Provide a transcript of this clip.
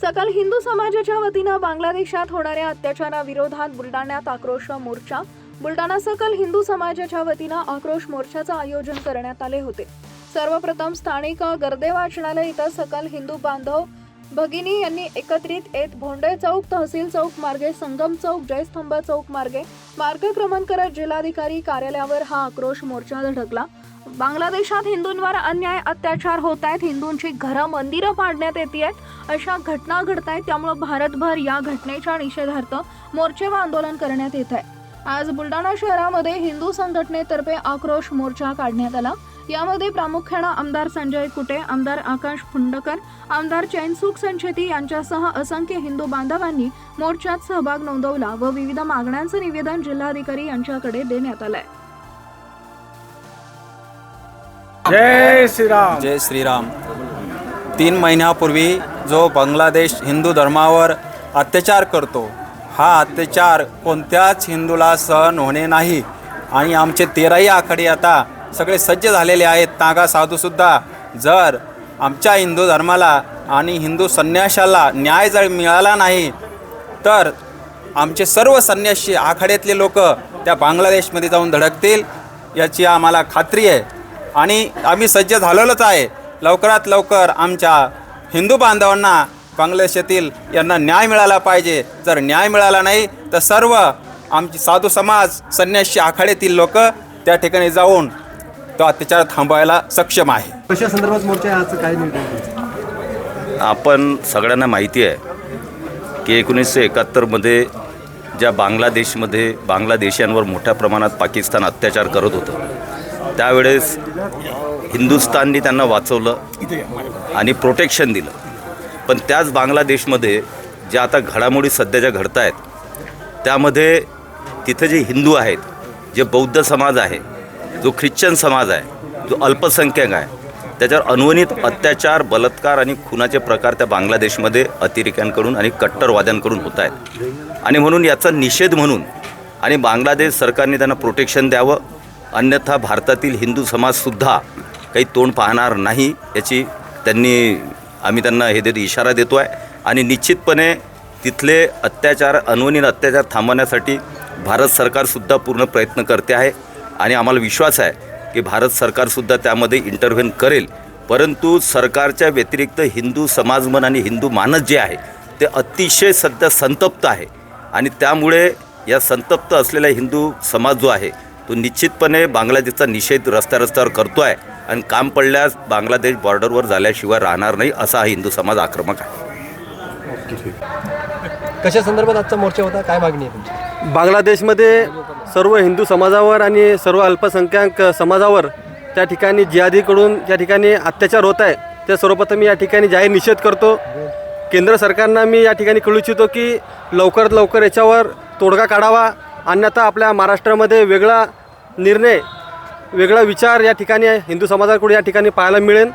सकल हिंदू समाजाच्या वतीनं बांगलादेशात होणाऱ्या अत्याचाराविरोधात बुलडाण्यात आक्रोश मोर्चा. बुलडाणा सकल हिंदू समाजाच्या वतीनं आक्रोश मोर्चाचं आयोजन करण्यात आले होते. सर्वप्रथम स्थानिक गर्दे वाचनालय इथं सकल हिंदू बांधव भगिनी यांनी एकत्रित येत भोंडे चौक तहसील चौक मार्गे संगम चौक जयस्तंभ चौक मार्गे मार्गक्रमण करत जिल्हाधिकारी कार्यालयावर हा आक्रोश मोर्चा धडकला. बांगलादेशात हिंदूंवर अन्याय अत्याचार होत आहेत हिंदूंची घरं मंदिरं पाडण्यात येत आहेत अशा घटना घडत आहेत त्यामुळं भारतभर या घटनेच्या निषेधार्थ मोर्चे व आंदोलन करण्यात येत आहे आज बुलढाणा शहरामध्ये हिंदू संघटनेतर्फे आक्रोश मोर्चा काढण्यात आला. यामध्ये प्रामुख्यानं आमदार संजय कुटे आमदार आकाश फुंडकर आमदार चैनसुख संचेती यांच्यासह असंख्य हिंदू बांधवांनी मोर्चात सहभाग नोंदवला व विविध मागण्यांचं निवेदन जिल्हाधिकारी यांच्याकडे देण्यात आलंय. जय श्रीराम. जय श्रीराम. तीन महिन्यापूर्वी जो बांगलादेश हिंदू धर्मावर अत्याचार करतो हा अत्याचार कोणत्याच हिंदूला सहन होणे नाही. आणि आमचे तेराही आखाडे आता सगळे सज्ज झालेले आहेत. नागा साधूसुद्धा जर आमच्या हिंदू धर्माला आणि हिंदू संन्याशाला न्याय जर मिळाला नाही तर आमचे सर्व संन्यासी आखाड्यातले लोक त्या बांगलादेशमध्ये जाऊन धडकतील याची आम्हाला खात्री आहे. आणि आम्ही सज्ज झालेलोच आहे. लवकरात लवकर आमच्या हिंदू बांधवांना बांगलादेशातील यांना न्याय मिळाला पाहिजे. जर न्याय मिळाला नाही तर सर्व आमची साधू समाज संन्यासी आखाड्यातील लोक त्या ठिकाणी जाऊन तो अत्याचार थांबवायला सक्षम आहे. कशा संदर्भात मोर्चा आजचं काय निर्णय? आपण सगळ्यांना माहिती आहे की एकोणीसशे एकाहत्तरमध्ये ज्या बांगलादेशमध्ये बांगलादेशांवर मोठ्या प्रमाणात पाकिस्तान अत्याचार करत होतं त्यावेळेस हिंदुस्थाननी त्यांना वाचवलं आणि प्रोटेक्शन दिलं. पण त्याच बांगलादेशमध्ये ज्या आता घडामोडी सध्याच्या घडत आहेत त्यामध्ये तिथे जे हिंदू आहेत जे बौद्ध समाज आहे जो ख्रिश्चन समाज आहे जो अल्पसंख्याक आहे त्याच्यावर अनुवनित अत्याचार बलात्कार आणि खुनाचे प्रकार त्या बांगलादेशमध्ये अतिरेक्यांकडून आणि कट्टरवाद्यांकडून होत आहेत. आणि म्हणून याचा निषेध म्हणून आणि बांगलादेश सरकारने त्यांना प्रोटेक्शन द्यावं अन्यथा भारतातील हिंदू समाजसुद्धा काही तोंड पाहणार नाही याची त्यांनी आम्ही त्यांना हे देत इशारा देतो आहे आणि निश्चितपणे तिथले अत्याचार अनवनीत अत्याचार थांबवण्यासाठी भारत सरकारसुद्धा पूर्ण प्रयत्न करते आहे. आणि आम्हाला विश्वास आहे की भारत सरकारसुद्धा त्यामध्ये इंटरव्हेन करेल. परंतु सरकारच्या व्यतिरिक्त हिंदू समाजमन आणि हिंदू मानस जे आहे ते अतिशय सध्या संतप्त आहे. आणि त्यामुळे या संतप्त असलेला हिंदू समाज जो आहे तो निश्चितपणे बांगलादेशचा निषेध रस्त्या रस्त्यावर करतो आहे आणि काम पडल्यास बांगलादेश बॉर्डरवर झाल्याशिवाय राहणार नाही असा हा हिंदू समाज आक्रमक आहे. कशा संदर्भात आजचा मोर्चा होता? काय मागणी आहे तुमची? बांगलादेशमध्ये सर्व हिंदू समाजावर आणि सर्व अल्पसंख्याक समाजावर त्या ठिकाणी जिहादीकडून त्या ठिकाणी अत्याचार होत आहे त्या सर्वप्रथम मी या ठिकाणी जाहीर निषेध करतो. केंद्र सरकारनं मी या ठिकाणी कळू इच्छितो की लवकरात लवकर याच्यावर तोडगा काढावा. अन्यथा आपल्या महाराष्ट्रामध्ये वेगळा निर्णय वेगळा विचार या ठिकाणी हिंदू समाजाकडून या ठिकाणी पाहायला मिळेल.